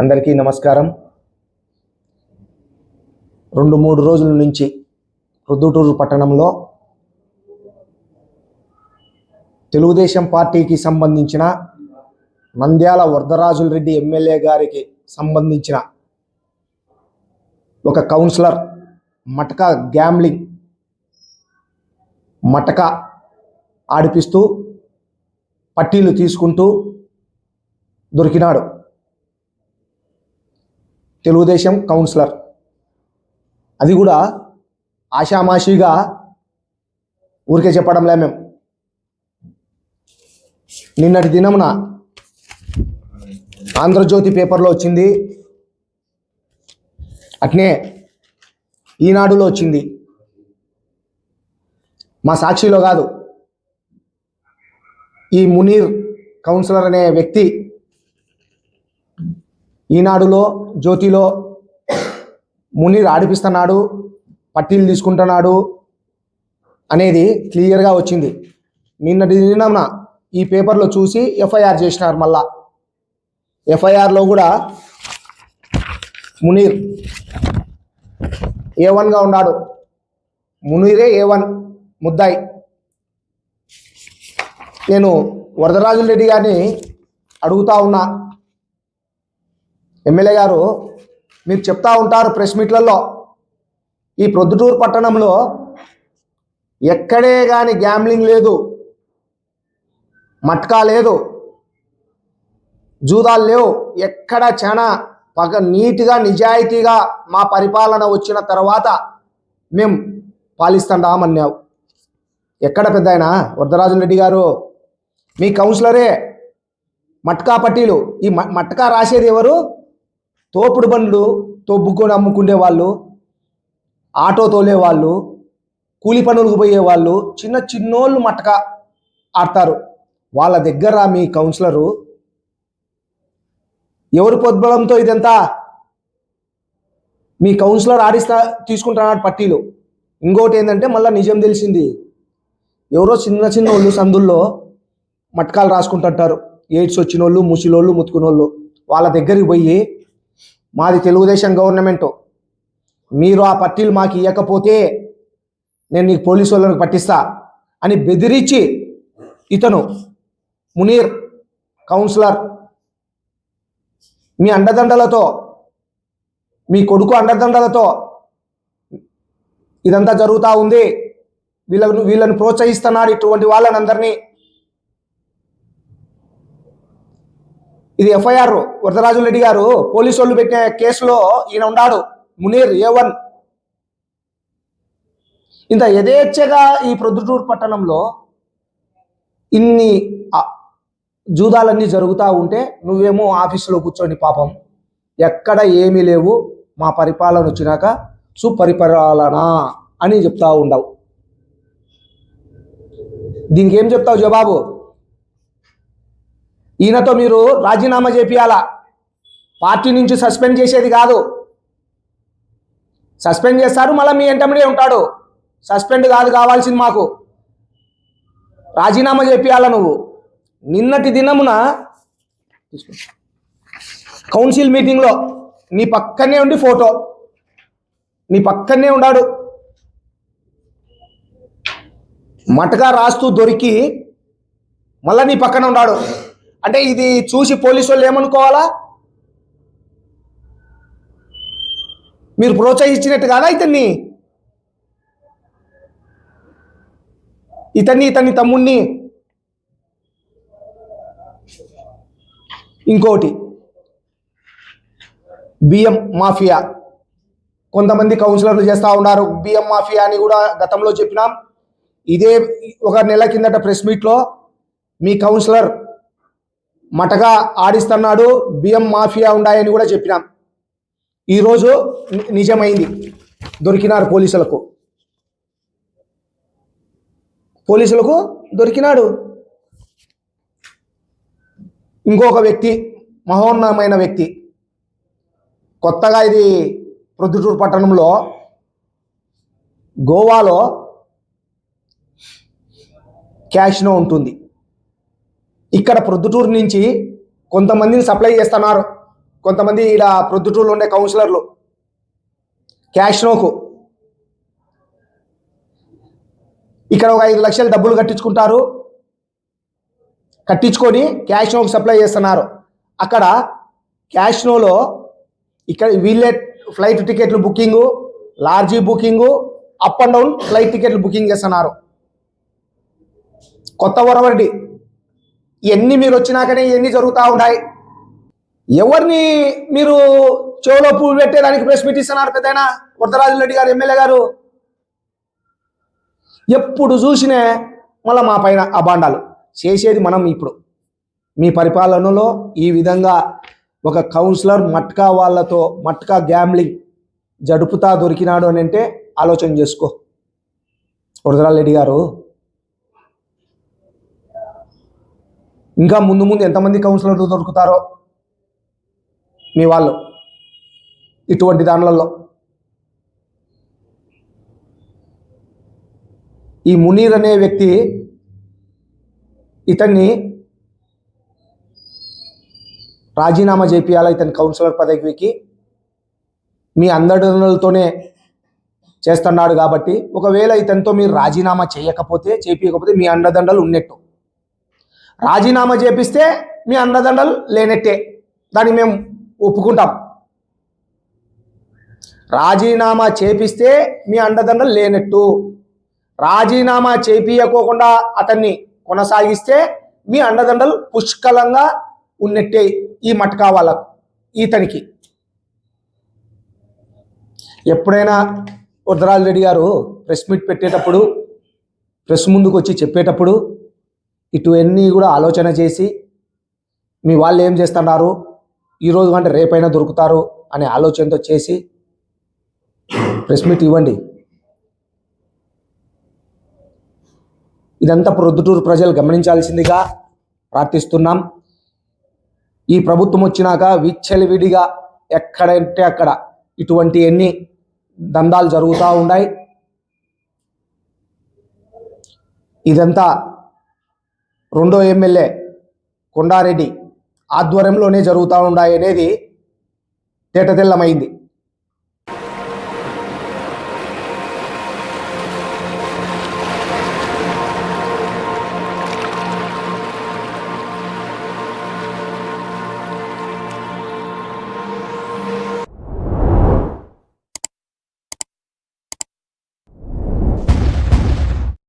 అందరికీ నమస్కారం. రెండు మూడు రోజుల నుంచి రుద్దుటూరు పట్టణంలో తెలుగుదేశం పార్టీకి సంబంధించిన నంద్యాల వరదరాజుల రెడ్డి ఎమ్మెల్యే గారికి సంబంధించిన ఒక కౌన్సిలర్ మటకా గ్యామ్లింగ్ మటక ఆడిపిస్తూ పట్టీలు తీసుకుంటూ దొరికినాడు. తెలుగుదేశం కౌన్సిలర్. అది కూడా ఆషామాషిగా ఊరికే చెప్పడంలే మేము నిన్నటి దినమున ఆంధ్రజ్యోతి పేపర్లో వచ్చింది. అట్నే ఈనాడులో వచ్చింది. మా సాక్షిలో కాదు. ఈ మునీర్ కౌన్సిలర్ అనే వ్యక్తి ఈనాడులో జ్యోతిలో మునీర్ ఆడిపిస్తున్నాడు పట్టీలు తీసుకుంటున్నాడు అనేది క్లియర్గా వచ్చింది. నిన్నటి దినమున ఈ పేపర్లో చూసి ఎఫ్ఐఆర్ చేసినారు మళ్ళా. ఎఫ్ఐఆర్లో కూడా మునీర్ ఏ వన్గా ఉన్నాడు. మునీరే ఏ వన్ ముద్దాయి. నేను వరదరాజుల రెడ్డి గారిని అడుగుతా ఉన్నా. ఎమ్మెల్యే గారు మీరు చెప్తా ఉంటారు ప్రెస్ మీట్లలో ఈ ప్రొద్దుటూరు పట్టణంలో ఎక్కడే కానీ గ్యాంబ్లింగ్ లేదు మట్కా లేదు జూదాలు లేవు ఎక్కడ చాలా పగ నీట్గా నిజాయితీగా మా పరిపాలన వచ్చిన తర్వాత మేము పాలిస్తామన్నావు ఎక్కడ పెద్ద ఆయన వరదరాజుల రెడ్డి గారు మీ కౌన్సిలరే మట్కా పట్టీలు ఈ మట్కా రాసేది ఎవరు? తోపుడు బండ్లు తొబ్బుకొని అమ్ముకునే వాళ్ళు ఆటో తోలే వాళ్ళు కూలి పనులకు పోయే వాళ్ళు చిన్న చిన్నోళ్ళు మటక ఆడతారు. వాళ్ళ దగ్గర మీ కౌన్సిలరు ఎవరి పొద్బలంతో ఇదంతా మీ కౌన్సిలర్ ఆడిస్తా తీసుకుంటున్నాడు పట్టీలు. ఇంకోటి ఏంటంటే మళ్ళీ నిజం తెలిసింది. ఎవరో చిన్న చిన్న వాళ్ళు సందుల్లో మట్కాలు రాసుకుంటుంటారు. ఎయిడ్స్ వచ్చిన వాళ్ళు ముసిలోళ్ళు ముత్తుకునోళ్ళు. వాళ్ళ దగ్గరికి పోయి మాది తెలుగుదేశం గవర్నమెంట్. మీరు ఆ పట్టీలు మాకు ఇవ్వకపోతే నేను నీకు పోలీసు వాళ్ళకి పట్టిస్తా అని బెదిరించి ఇతను మునీర్ కౌన్సిలర్ మీ అండదండలతో మీ కొడుకు అండదండలతో ఇదంతా జరుగుతూ ఉంది. వీళ్ళను వీళ్ళని ప్రోత్సహిస్తున్నారు ఇటువంటి వాళ్ళని అందరినీ ఇది ఎఫ్ఐఆర్. వరదరాజు రెడ్డి గారు పోలీసు వాళ్ళు పెట్టిన కేసులో ఈయన ఉన్నాడు. Munir A one. ఇంత యథేచ్ఛగా ఈ ప్రొద్దుటూరు పట్టణంలో ఇన్ని జూదాలన్నీ జరుగుతూ ఉంటే నువ్వేమో ఆఫీసులో కూర్చొని పాపం. ఎక్కడ ఏమీ లేవు. మా పరిపాలన వచ్చినాక సుపరిపాలన అని చెప్తా ఉండవు. దీనికి ఏం చెప్తావు జవాబు? ఈయనతో మీరు రాజీనామా చేపియాలా పార్టీ నుంచి సస్పెండ్ చేసేది కాదు. సస్పెండ్ చేస్తారు మళ్ళీ మీ ఎంటమిడే ఉంటాడు. సస్పెండ్ కాదు కావాల్సింది మాకు. రాజీనామా చేపియాలా నువ్వు? నిన్నటి దినమున కౌన్సిల్ మీటింగ్లో నీ పక్కనే ఉండి ఫోటో. నీ పక్కనే ఉన్నాడు మటగా రాస్తూ దొరికి మళ్ళా నీ పక్కన ఉన్నాడు అంటే ఇది చూసి పోలీసు వాళ్ళు ఏమనుకోవాలా? మీరు ప్రోత్సహించినట్టు కాదా ఇతన్ని? ఇతన్ని ఇతన్ని తమ్ముణ్ణి? ఇంకోటి బియ్యం మాఫియా. కొంతమంది కౌన్సిలర్లు చేస్తూ ఉన్నారు. బియ్యం మాఫియా అని కూడా గతంలో చెప్పినాం. ఇదే ఒక నెల కిందట ప్రెస్ మీట్లో మీ కౌన్సిలర్ మటగా ఆడిస్తున్నాడు బియ్యం మాఫియా ఉన్నాయని కూడా చెప్పినాం. ఈరోజు ని- నిజమైంది. దొరికినారు పోలీసులకు. పోలీసులకు దొరికినాడు. ఇంకొక వ్యక్తి మహోన్నతమైన వ్యక్తి. కొత్తగా ఇది ప్రొద్దుటూరు పట్టణంలో గోవాలో క్యాష్నో ఉంటుంది. ఇక్కడ ప్రొద్దుటూరు నుంచి కొంతమందిని సప్లై చేస్తున్నారు. కొంతమంది ఇక్కడ ప్రొద్దుటూరులో ఉండే కౌన్సిలర్లు. క్యాష్ నోకు ఇక్కడ ఒక ఐదు లక్షలు డబ్బులు కట్టించుకుంటారు. కట్టించుకొని క్యాష్ నోకు సప్లై చేస్తున్నారు. అక్కడ క్యాష్ నోలో ఇక్కడ వీళ్ళే ఫ్లైట్ టికెట్లు booking Lodgy booking up and down flight టికెట్లు బుకింగ్ చేస్తున్నారు. కొత్త వరవడి ఇవన్నీ మీరు వచ్చినాకనే ఇవన్నీ జరుగుతూ ఉన్నాయి? ఎవరిని మీరు చెవులో పువ్వు పెట్టేదానికి ప్రెస్ మీట్ ఇస్తున్నారు పెద్దయినా? వరదరాజు రెడ్డి గారు ఎమ్మెల్యే గారు? ఎప్పుడు చూసినే మళ్ళీ మా పైన అబాండాలు చేసేది మనం ఇప్పుడు. మీ పరిపాలనలో ఈ విధంగా ఒక కౌన్సిలర్ మట్కా వాళ్ళతో మట్కా గ్యాంబ్లింగ్ జడుపుతా దొరికినాడు అని అంటే ఆలోచన చేసుకో. వరదరాజు రెడ్డి గారు ఇంకా ముందు ముందు ఎంతమంది కౌన్సిలర్లు దొరుకుతారో? మీ వాళ్ళు. ఇటువంటి దానిలలో ఈ మునీర్ అనే వ్యక్తి ఇతన్ని రాజీనామా చేపియాలా ఇతని కౌన్సిలర్ పదవికి? మీ అందరితోనే చేస్తున్నాడు కాబట్టి. ఒకవేళ ఇతనితో మీరు రాజీనామా చేయకపోతే చేపించకపోతే మీ అండదండలు ఉన్నట్టు. రాజీనామా చేపిస్తే మీ అండదండలు లేనట్టే. దాన్ని మేము ఒప్పుకుంటాం. రాజీనామా చేపిస్తే మీ అండదండలు లేనట్టు. రాజీనామా చేపియకోకుండా అతన్ని కొనసాగిస్తే మీ అండదండలు పుష్కలంగా ఉన్నట్టే ఈ మటకా వాళ్ళకు ఈతనికి. ఎప్పుడైనా వరదరాజు రెడ్డి గారు ప్రెస్ మీట్ పెట్టేటప్పుడు ప్రెస్ ముందుకు వచ్చి చెప్పేటప్పుడు ఇటువన్నీ కూడా ఆలోచన చేసి మీ వాళ్ళు ఏం చేస్తున్నారు? ఈరోజు కంటే రేపైనా దొరుకుతారు అనే ఆలోచనతో చేసి ప్రెస్ మీట్ ఇవ్వండి. ఇదంతా ప్రొద్దుటూరు ప్రజలు గమనించాల్సిందిగా ప్రార్థిస్తున్నాం. ఈ ప్రభుత్వం వచ్చినాక విచ్చలివిడిగా ఎక్కడంటే అక్కడ ఇటువంటి ఎన్ని దందాలు జరుగుతూ ఉన్నాయి. ఇదంతా రెండో ఎమ్మెల్యే కొండారెడ్డి ఆధ్వర్యంలోనే జరుగుతూ ఉన్నాయనేది తేటతెల్లమైంది.